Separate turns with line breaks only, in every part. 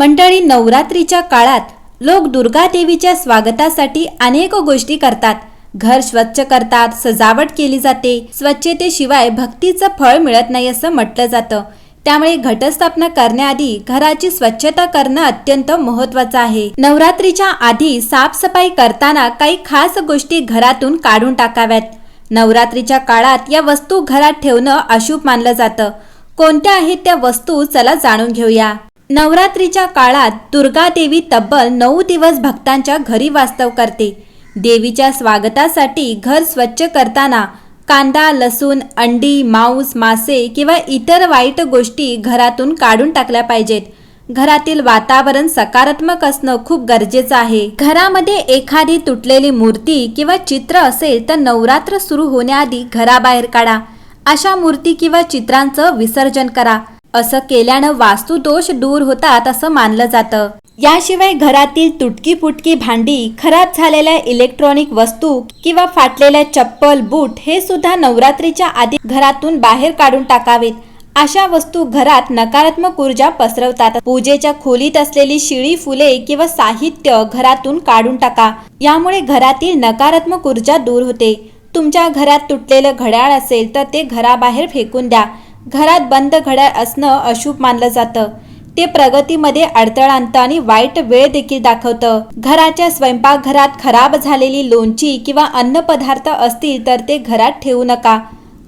मंडळी नवरात्रीच्या काळात लोक दुर्गा देवीच्या स्वागतासाठी अनेक गोष्टी करतात. घर स्वच्छ करतात सजावट केली जाते. स्वच्छतेशिवाय भक्तीचं फळ मिळत नाही असं म्हटलं जातं. त्यामुळे घटस्थापना करण्याआधी घराची स्वच्छता करणं अत्यंत महत्वाचं आहे. नवरात्रीच्या आधी साफसफाई करताना काही खास गोष्टी घरातून काढून टाकाव्यात. नवरात्रीच्या काळात या वस्तू घरात ठेवणं अशुभ मानलं जातं. कोणत्या आहेत त्या वस्तू चला जाणून घेऊया. नवरात्रीच्या काळात दुर्गा देवी तब्बल नऊ दिवस भक्तांच्या घरी वास्तव करते. देवीच्या स्वागतासाठी घर स्वच्छ करताना कांदा लसूण अंडी मांस मासे किंवा इतर वाईट गोष्टी घरातून काढून टाकल्या पाहिजेत. घरातील वातावरण सकारात्मक असणं खूप गरजेचं आहे. घरामध्ये एखादी तुटलेली मूर्ती किंवा चित्र असेल तर नवरात्र सुरू होण्याआधी घराबाहेर काढा. अशा मूर्ती किंवा चित्रांचं विसर्जन करा. असं केल्यानं वास्तुदोष दूर होतात असं मानलं जातं. याशिवाय घरातील तुटकी फुटकी भांडी खराब झालेल्या इलेक्ट्रॉनिक वस्तू किंवा फाटलेल्या चप्पल बूट हे सुद्धा नवरात्रीच्या आधी घरातून बाहेर काढून टाकावेत. अशा वस्तू घरात नकारात्मक ऊर्जा पसरवतात. पूजेच्या खोलीत असलेली शिळी फुले किंवा साहित्य घरातून काढून टाका. यामुळे घरातील नकारात्मक ऊर्जा दूर होते. तुमच्या घरात तुटलेलं घड्याळ असेल तर ते घराबाहेर फेकून द्या. घरात बंद घड्याळ असणं अशुभ मानलं जातं. ते प्रगतीमध्ये अडथळा आणतं आणि वाईट वेळ देखील दाखवतं. घराच्या स्वयंपाकघरात खराब झालेली लोणची किंवा अन्नपदार्थ असतील तर ते घरात ठेवू नका.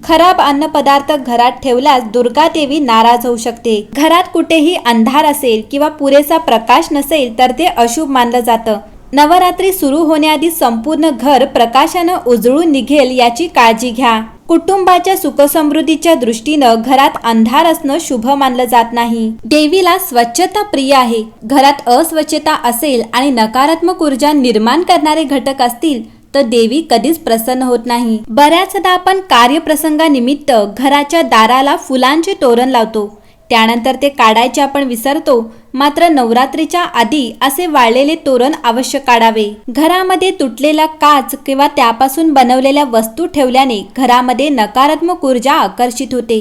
खराब अन्नपदार्थ घरात ठेवल्यास दुर्गा देवी नाराज होऊ शकते. घरात कुठेही अंधार असेल किंवा पुरेसा प्रकाश नसेल तर ते अशुभ मानलं जातं. नवरात्री सुरू होण्याआधी संपूर्ण घर प्रकाशानं उजळून निघेल याची काळजी घ्या. कुटुंबाच्या सुखसमृद्धीच्या दृष्टीनं घरात अंधार असणं शुभ मानलं जात नाही. देवीला स्वच्छता प्रिय आहे. घरात अस्वच्छता असेल आणि नकारात्मक ऊर्जा निर्माण करणारे घटक असतील तर देवी कधीच प्रसन्न होत नाही. बऱ्याचदा आपण कार्यप्रसंगानिमित्त घराच्या दाराला फुलांचे तोरण लावतो. त्यानंतर ते काढायचे आपण विसरतो. मात्र नवरात्रीच्या आधी असे वाळलेले तोरण अवश्य काढावे. घरामध्ये तुटलेला काच किंवा त्यापासून बनवलेल्या वस्तू ठेवल्याने घरामध्ये नकारात्मक ऊर्जा आकर्षित होते.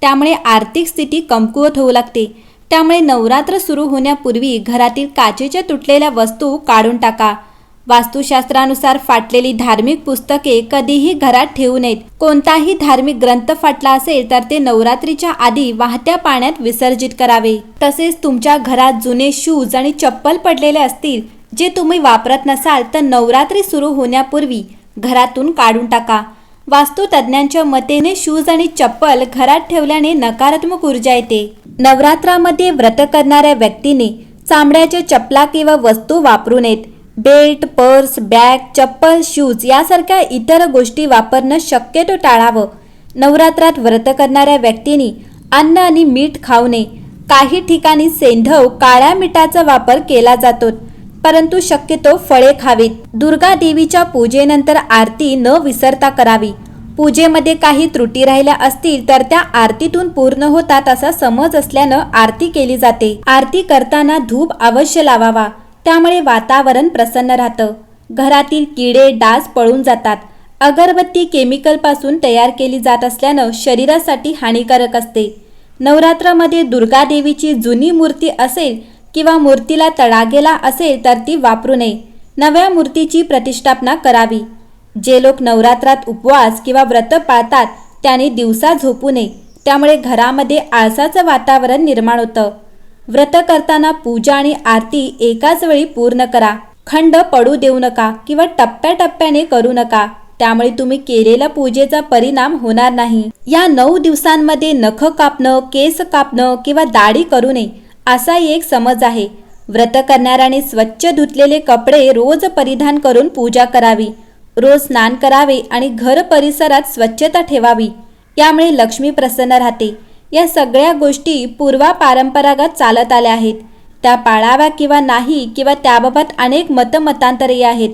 त्यामुळे आर्थिक स्थिती कमकुवत होऊ लागते. त्यामुळे नवरात्र सुरू होण्यापूर्वी घरातील काचेच्या तुटलेल्या वस्तू काढून टाका. वास्तुशास्त्रानुसार फाटलेली धार्मिक पुस्तके कधीही घरात ठेवू नयेत. कोणताही धार्मिक ग्रंथ फाटला असेल तर ते नवरात्रीच्या आधी वाहत्या पाण्यात विसर्जित करावे. तसेच तुमच्या घरात जुने शूज आणि चप्पल पडलेले असतील जे तुम्ही वापरत नसाल तर नवरात्री सुरू होण्यापूर्वी घरातून काढून टाका. वास्तुतज्ञांच्या मतेने शूज आणि चप्पल घरात ठेवल्याने नकारात्मक ऊर्जा येते. नवरात्रामध्ये व्रत करणाऱ्या व्यक्तीने चामड्याच्या चपला किंवा वस्तू वापरू नयेत. बेल्ट पर्स बॅग चप्पल शूज यासारख्या इतर गोष्टी वापरणं शक्यतो टाळावं. नवरात्रात व्रत करणाऱ्या व्यक्तींनी अन्न आणि मीठ खाऊ नये. काही ठिकाणी सेंधव काळ्या मिठाचा वापर केला जातो परंतु शक्यतो फळे खावीत. दुर्गा देवीच्या पूजेनंतर आरती न विसरता करावी. पूजेमध्ये काही त्रुटी राहिल्या असतील तर त्या आरतीतून पूर्ण होतात असा समज असल्यानं आरती केली जाते. आरती करताना धूप अवश्य लावावा. त्यामुळे वातावरण प्रसन्न राहतं. घरातील किडे डास पळून जातात. अगरबत्ती केमिकलपासून तयार केली जात असल्यानं शरीरासाठी हानिकारक असते. नवरात्रामध्ये दुर्गा देवीची जुनी मूर्ती असेल किंवा मूर्तीला तडा गेला असेल तर ती वापरू नये. नव्या मूर्तीची प्रतिष्ठापना करावी. जे लोक नवरात्रात उपवास किंवा व्रत पाळतात त्याने दिवसा झोपू नये. त्यामुळे घरामध्ये आळसाचं वातावरण निर्माण होतं. व्रत करताना पूजा आणि आरती एकाच वेळी पूर्ण करा. खंड पडू देऊ नका किंवा टप्प्याटप्प्याने करू नका. त्यामुळे तुम्ही केलेल्या पूजेचा परिणाम होणार नाही. या नऊ दिवसांमध्ये नख कापणं केस कापणं किंवा दाढी करू नये असा एक समज आहे. व्रत करणाऱ्याने स्वच्छ धुतलेले कपडे रोज परिधान करून पूजा करावी. रोज स्नान करावे आणि घर परिसरात स्वच्छता ठेवावी. यामुळे लक्ष्मी प्रसन्न राहते. या सगळ्या गोष्टी पूर्वा पारंपरागत चालत आल्या आहेत. त्या पाळाव्या किंवा नाही किंवा त्याबाबत अनेक मतमतांतरे आहेत.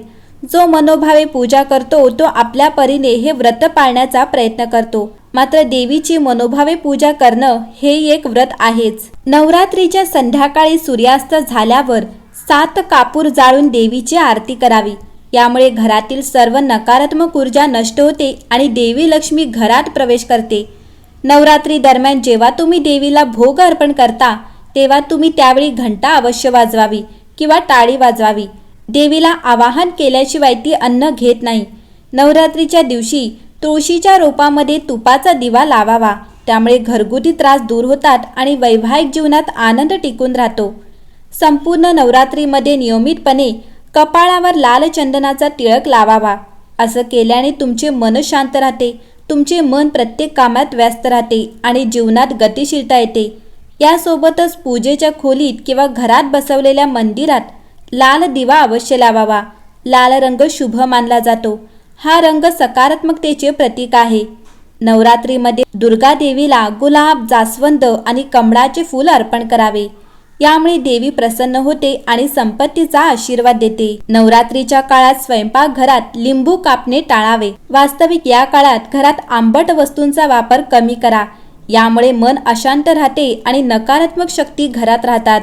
जो मनोभावे पूजा करतो तो आपल्या परीने हे व्रत पाळण्याचा प्रयत्न करतो. मात्र देवीची मनोभावे पूजा करणं हे एक व्रत आहेच. नवरात्रीच्या संध्याकाळी सूर्यास्त झाल्यावर सात कापूर जाळून देवीची आरती करावी. यामुळे घरातील सर्व नकारात्मक ऊर्जा नष्ट होते आणि देवी लक्ष्मी घरात प्रवेश करते. नवरात्री दरम्यान जेव्हा तुम्ही देवीला भोग अर्पण करता तेव्हा तुम्ही त्यावेळी घंटा अवश्य वाजवावी किंवा टाळी वाजवावी. देवीला आवाहन केल्याशिवाय ती अन्न घेत नाही. नवरात्रीच्या दिवशी तुळशीच्या रोपामध्ये तुपाचा दिवा लावावा. त्यामुळे घरगुती त्रास दूर होतात आणि वैवाहिक जीवनात आनंद टिकून राहतो. संपूर्ण नवरात्रीमध्ये नियमितपणे कपाळावर लाल चंदनाचा टिळक लावावा. असं केल्याने तुमचे मन शांत राहते तुमचे मन प्रत्येक कामात व्यस्त राहते आणि जीवनात गतिशीलता येते. यासोबतच पूजेच्या खोलीत किंवा घरात बसवलेल्या मंदिरात लाल दिवा अवश्य लावावा. लाल रंग शुभ मानला जातो. हा रंग सकारात्मकतेचे प्रतीक आहे. नवरात्रीमध्ये दुर्गा देवीला गुलाब जास्वंद आणि कमळाचे फूल अर्पण करावे. यामुळे देवी प्रसन्न होते आणि संपत्तीचा आशीर्वाद देते. नवरात्रीच्या काळात स्वयंपाक घरात लिंबू कापणे टाळावे. वास्तविक या काळात घरात आंबट वस्तूंचा वापर कमी करा. यामुळे मन अशांत राहते आणि नकारात्मक शक्ती घरात राहतात.